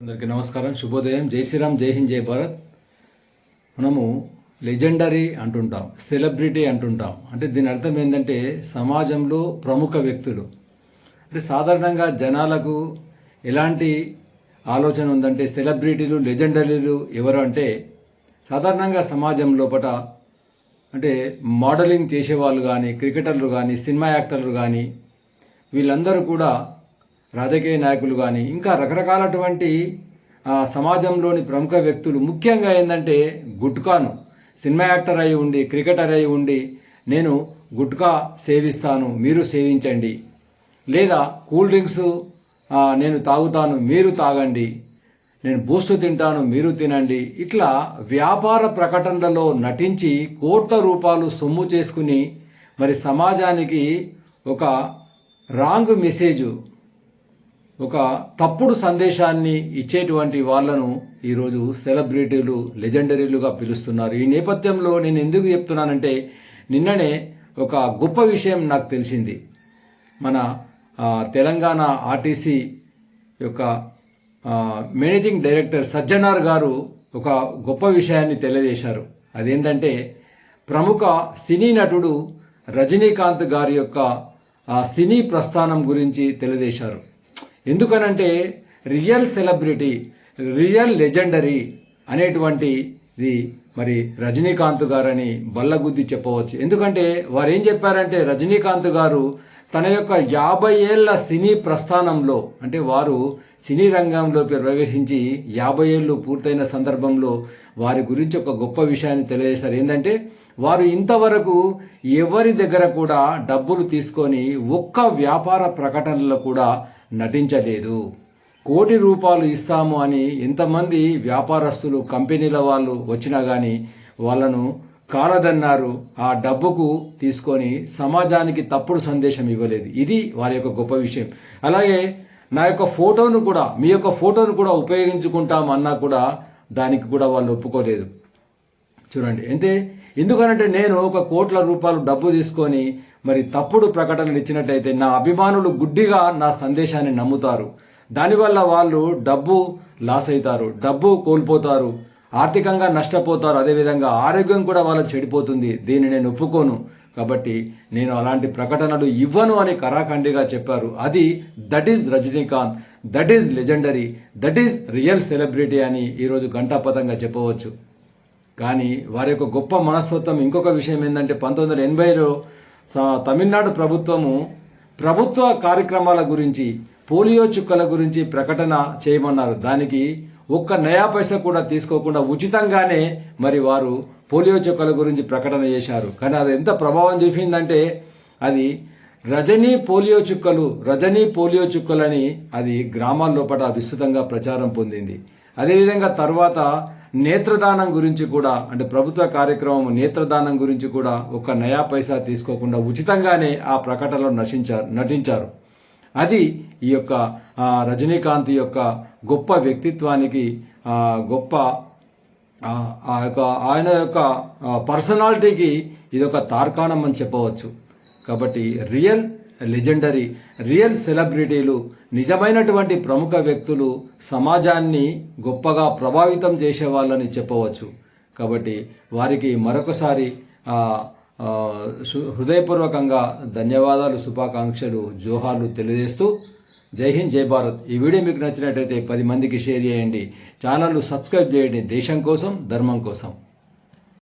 అందరికీ నమస్కారం. శుభోదయం. జై శ్రీరామ్ జై హింద్ జై భారత్. మనము లెజెండరీ అంటుంటాం సెలబ్రిటీ అంటుంటాం. అంటే దీని అర్థం ఏంటంటే సమాజంలో ప్రముఖ వ్యక్తులు. అంటే సాధారణంగా జనాలకు ఎలాంటి ఆలోచన ఉందంటే సెలబ్రిటీలు లెజెండరీలు ఎవరు అంటే సాధారణంగా సమాజం లోపల అంటే మోడలింగ్ చేసేవాళ్ళు కానీ క్రికెటర్లు కానీ సినిమా యాక్టర్లు కానీ వీళ్ళందరూ కూడా రాజకీయ నాయకులు కానీ ఇంకా రకరకాలటువంటి సమాజంలోని ప్రముఖ వ్యక్తులు ముఖ్యంగా ఏంటంటే గుట్కాను. సినిమా యాక్టర్ అయి ఉండి క్రికెటర్ అయి ఉండి నేను గుట్కా సేవిస్తాను మీరు సేవించండి. లేదా కూల్ డ్రింక్స్ నేను తాగుతాను మీరు తాగండి. నేను బూస్ట్ తింటాను మీరు తినండి. ఇట్లా వ్యాపార ప్రకటనలలో నటించి కోట్ల రూపాయలు సొమ్ము చేసుకుని మరి సమాజానికి ఒక రాంగ్ మెసేజ్ ఒక తప్పుడు సందేశాన్ని ఇచ్చేటువంటి వాళ్ళను ఈరోజు సెలబ్రిటీలు లెజెండరీలుగా పిలుస్తున్నారు. ఈ నేపథ్యంలో నేను ఎందుకు చెప్తున్నానంటే నిన్ననే ఒక గొప్ప విషయం నాకు తెలిసింది. మన తెలంగాణ ఆర్టీసీ యొక్క మేనేజింగ్ డైరెక్టర్ సజ్జనార్ గారు ఒక గొప్ప విషయాన్ని తెలియజేశారు. అదేంటంటే ప్రముఖ సినీ నటుడు రజనీకాంత్ గారి యొక్క సినీ ప్రస్థానం గురించి తెలియజేశారు. ఎందుకనంటే రియల్ సెలబ్రిటీ రియల్ లెజెండరీ అనేటువంటిది మరి రజనీకాంత్ గారని బల్లగుద్ది చెప్పవచ్చు. ఎందుకంటే వారు ఏం చెప్పారంటే రజనీకాంత్ గారు తన యొక్క యాభై ఏళ్ళ సినీ ప్రస్థానంలో అంటే వారు సినీ రంగంలోకి ప్రవేశించి యాభై ఏళ్ళు పూర్తయిన సందర్భంలో వారి గురించి ఒక గొప్ప విషయాన్ని తెలియజేశారు. ఏంటంటే వారు ఇంతవరకు ఎవరి దగ్గర కూడా డబ్బులు తీసుకొని ఒక్క వ్యాపార ప్రకటనలో కూడా నటించలేదు. కోటి రూపాయలు ఇస్తాము అని ఎంతమంది వ్యాపారస్తులు కంపెనీల వాళ్ళు వచ్చినా కానీ వాళ్ళను కాలదన్నారు. ఆ డబ్బుకు తీసుకొని సమాజానికి తప్పుడు సందేశం ఇవ్వలేదు. ఇది వారి యొక్క గొప్ప విషయం. అలాగే నా యొక్క ఫోటోను కూడా మీ యొక్క ఫోటోను కూడా ఉపయోగించుకుంటాం అన్నా కూడా దానికి కూడా వాళ్ళు ఒప్పుకోలేదు. చూడండి. అంటే ఎందుకనంటే నేను ఒక కోట్ల రూపాయలు డబ్బు తీసుకొని మరి తప్పుడు ప్రకటనలు ఇచ్చినట్టయితే నా అభిమానులు గుడ్డిగా నా సందేశాన్ని నమ్ముతారు. దానివల్ల వాళ్ళు డబ్బు లాస్ అవుతారు డబ్బు కోల్పోతారు ఆర్థికంగా నష్టపోతారు అదేవిధంగా ఆరోగ్యం కూడా వాళ్ళకి చెడిపోతుంది. దీన్ని నేను ఒప్పుకోను. కాబట్టి నేను అలాంటి ప్రకటనలు ఇవ్వను అని కరాఖండిగా చెప్పారు. అది that is Rajinikanth that is legendary that is real celebrity అని ఈరోజు ఘంటాపథంగా చెప్పవచ్చు. కానీ వారి యొక్క గొప్ప మనస్తత్వం ఇంకొక విషయం ఏంటంటే పంతొమ్మిది వందల ఎనభైలో తమిళనాడు ప్రభుత్వము ప్రభుత్వ కార్యక్రమాల గురించి పోలియో చుక్కల గురించి ప్రకటన చేయమన్నారు. దానికి ఒక్క నయా పైసా కూడా తీసుకోకుండా ఉచితంగానే మరి వారు పోలియో చుక్కల గురించి ప్రకటన చేశారు. కానీ అది ఎంత ప్రభావం చూపిందంటే అది రజనీ పోలియో చుక్కలు రజనీ పోలియో చుక్కలని అది గ్రామాల లోపల విస్తృతంగా ప్రచారం పొందింది. అదేవిధంగా తర్వాత నేత్రదానం గురించి కూడా అంటే ప్రభుత్వ కార్యక్రమం నేత్రదానం గురించి కూడా ఒక నయా పైసా తీసుకోకుండా ఉచితంగానే ఆ ప్రకటనలో నశించారు నటించారు. అది ఈ యొక్క రజనీకాంత్ యొక్క గొప్ప వ్యక్తిత్వానికి గొప్ప ఆ యొక్క ఆయన యొక్క పర్సనాలిటీకి ఇది ఒక తార్కాణం అని చెప్పవచ్చు. కాబట్టి రియల్ లెజెండరీ రియల్ సెలబ్రిటీలు నిజమైనటువంటి ప్రముఖ వ్యక్తులు సమాజాన్ని గొప్పగా ప్రభావితం చేసే వాళ్ళని చెప్పవచ్చు. కాబట్టి వారికి మరొకసారి హృదయపూర్వకంగా ధన్యవాదాలు శుభాకాంక్షలు జోహార్లు తెలియజేస్తూ జై హింద్ జై భారత్. ఈ వీడియో మీకు నచ్చినట్టయితే పది మందికి షేర్ చేయండి. ఛానల్ను సబ్స్క్రైబ్ చేయండి. దేశం కోసం ధర్మం కోసం.